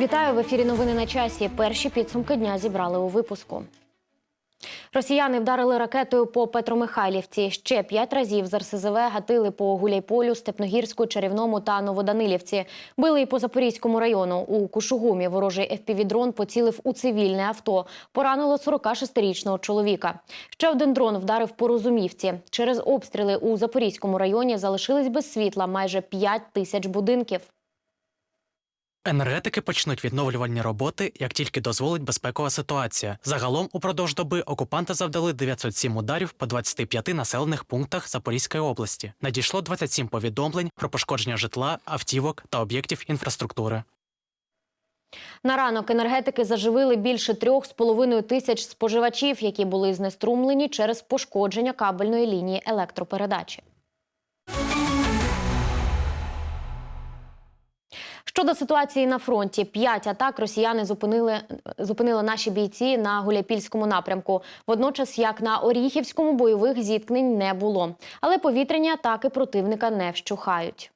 Вітаю в ефірі. Новини на часі. Перші підсумки дня зібрали у випуску. Росіяни вдарили ракетою по Петромихайлівці. Ще п'ять разів з РСЗВ гатили по Гуляйполю, Степногірську, Чарівному та Новоданилівці. Били і по Запорізькому району. У Кушугумі ворожий FPV-дрон поцілив у цивільне авто. Поранило 46-річного чоловіка. Ще один дрон вдарив по Розумівці. Через обстріли у Запорізькому районі залишились без світла майже 5 тисяч будинків. Енергетики почнуть відновлювальні роботи, як тільки дозволить безпекова ситуація. Загалом упродовж доби окупанти завдали 907 ударів по 25 населених пунктах Запорізької області. Надійшло 27 повідомлень про пошкодження житла, автівок та об'єктів інфраструктури. На ранок енергетики заживили більше трьох з половиною тисяч споживачів, які були знеструмлені через пошкодження кабельної лінії електропередачі. Щодо ситуації на фронті, п'ять атак росіяни зупинили, зупинили наші бійці на Гуляпільському напрямку. Водночас, як на Оріхівському, бойових зіткнень не було. Але повітряні атаки противника не вщухають.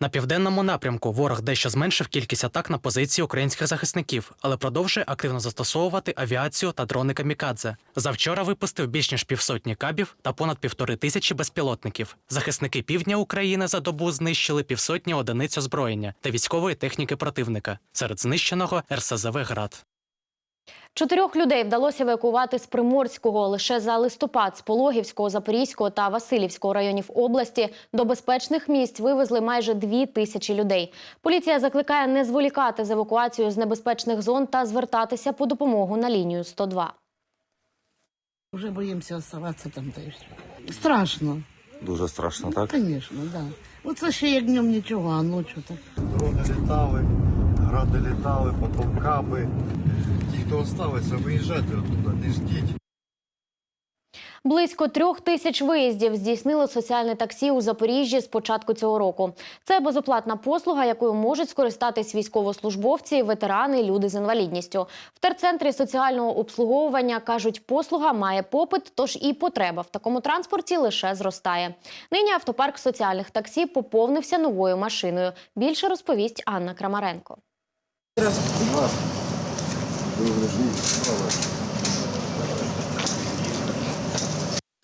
На південному напрямку ворог дещо зменшив кількість атак на позиції українських захисників, але продовжує активно застосовувати авіацію та дрони камікадзе. Завчора випустив більш ніж півсотні кабів та понад півтори тисячі безпілотників. Захисники півдня України за добу знищили півсотні одиниць озброєння та військової техніки противника. Серед знищеного РСЗВ град. Чотирьох людей вдалося евакувати з Приморського лише за листопад з Пологівського, Запорізького та Васильівського районів області. До безпечних місць вивезли майже дві тисячі людей. Поліція закликає не зволікати з евакуацією з небезпечних зон та звертатися по допомогу на лінію 102. Уже боїмося оставатися там все. Страшно, Дуже страшно, так? звісно, да. Оце ще як днем нічого, а ночі так. Дрони літали, гради літали, потім каби. Ті, хто залишився, виїжджайте оттуда, не ждіть. Близько трьох тисяч виїздів здійснило соціальне таксі у Запоріжжі з початку цього року. Це безоплатна послуга, якою можуть скористатись військовослужбовці, ветерани, люди з інвалідністю. В терцентрі соціального обслуговування кажуть, послуга має попит, тож і потреба в такому транспорті лише зростає. Нині автопарк соціальних таксі поповнився новою машиною. Більше розповість Анна Крамаренко.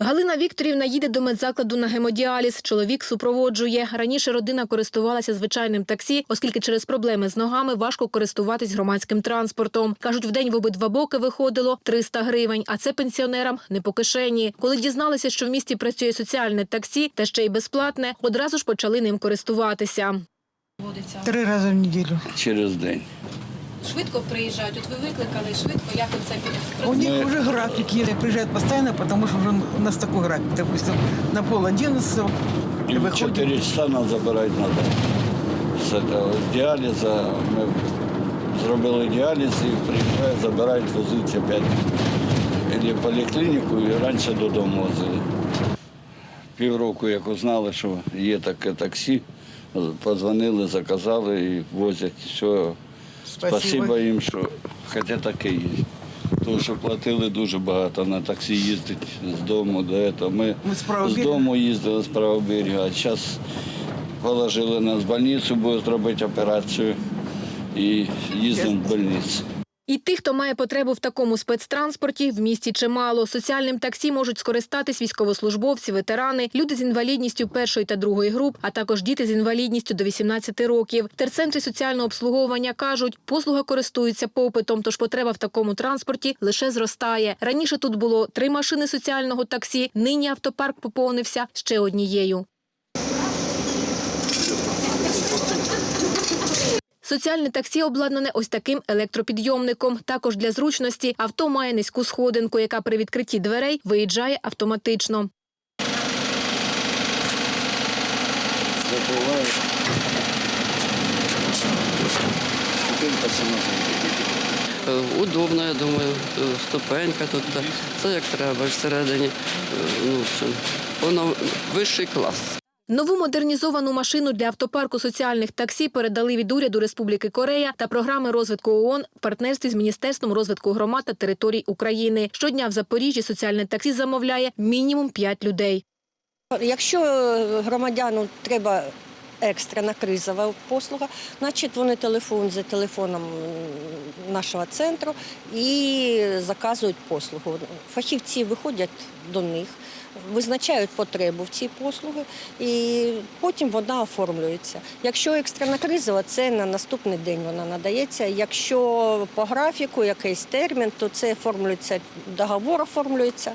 Галина Вікторівна їде до медзакладу на гемодіаліз. Чоловік супроводжує. Раніше родина користувалася звичайним таксі, оскільки через проблеми з ногами важко користуватись громадським транспортом. Кажуть, в день в обидва боки виходило 300 гривень, а це пенсіонерам не по кишені. Коли дізналися, що в місті працює соціальне таксі та ще й безплатне, одразу ж почали ним користуватися. Три рази в неділю. через день. Швидко приїжджають. От ви викликали швидко. Як це У них уже график есть. Приезжают постоянно, потому что уже у нас такой график. Допустим, на пол одиннадцатого І в 4 часа нас забирати треба. З, з діаліза ми зробили діаліз і приїжджають, забирають, везуть опять в поліклініку і раніше додому возили. Півроку, як узнали, що є таке таксі, позвонили, заказали і возять. Все. Спасибо їм, що хоча таке є. Тому що платили дуже багато на таксі їздити з дому до цього. Ми, Ми з з дому їздили з правого берега, а зараз положили нас в больницю, будуть робити операцію і їздимо в больницю. І тих, хто має потребу в такому спецтранспорті, в місті чимало. Соціальним таксі можуть скористатись військовослужбовці, ветерани, люди з інвалідністю першої та другої груп, а також діти з інвалідністю до 18 років. В терцентрі соціального обслуговування кажуть, послуга користується попитом, тож потреба в такому транспорті лише зростає. Раніше тут було три машини соціального таксі, нині автопарк поповнився ще однією. Соціальне таксі обладнане ось таким електропідйомником. Також для зручності авто має низьку сходинку, яка при відкритті дверей виїжджає автоматично. Е, Удобно, я думаю, е, ступенька тут. Це як треба всередині. е, Ну, воно вищий клас. Нову модернізовану машину для автопарку соціальних таксі передали від уряду Республіки Корея та програми розвитку ООН в партнерстві з Міністерством розвитку громад та територій України. Щодня в Запоріжжі соціальне таксі замовляє мінімум 5 людей. Якщо громадяну треба екстрена кризова послуга, значить вони телефонують за телефоном нашого центру і заказують послугу. Фахівці виходять до них, визначають потребу в цій послуги, і потім вона оформлюється. Якщо екстрена кризова, це на наступний день вона надається. Якщо по графіку якийсь термін, то це оформлюється договор оформлюється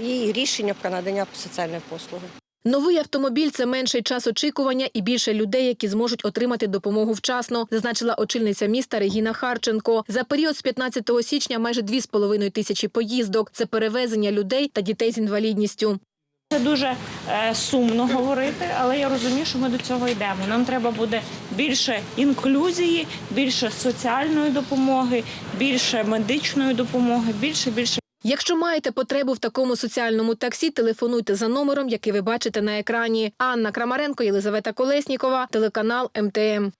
і рішення про надання соціальної послуги. Новий автомобіль це менший час очікування і більше людей, які зможуть отримати допомогу вчасно, зазначила очільниця міста Регіна Харченко. За період з 15 січня майже 2,5 тисячі поїздок. Це перевезення людей та дітей з інвалідністю. Це дуже е, сумно говорити, але я розумію, що ми до цього йдемо. Нам треба буде більше інклюзії, більше соціальної допомоги, більше медичної допомоги, більше більше. Якщо маєте потребу в такому соціальному таксі, телефонуйте за номером, який ви бачите на екрані. Анна Крамаренко, Єлизавета Колеснікова, телеканал МТМ.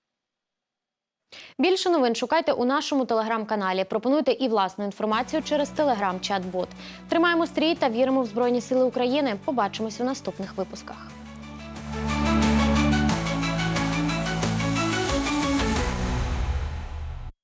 Більше новин шукайте у нашому телеграм-каналі. Пропонуйте і власну інформацію через телеграм-чат-бот. Тримаємо стрій та віримо в Збройні Сили України. Побачимось у наступних випусках.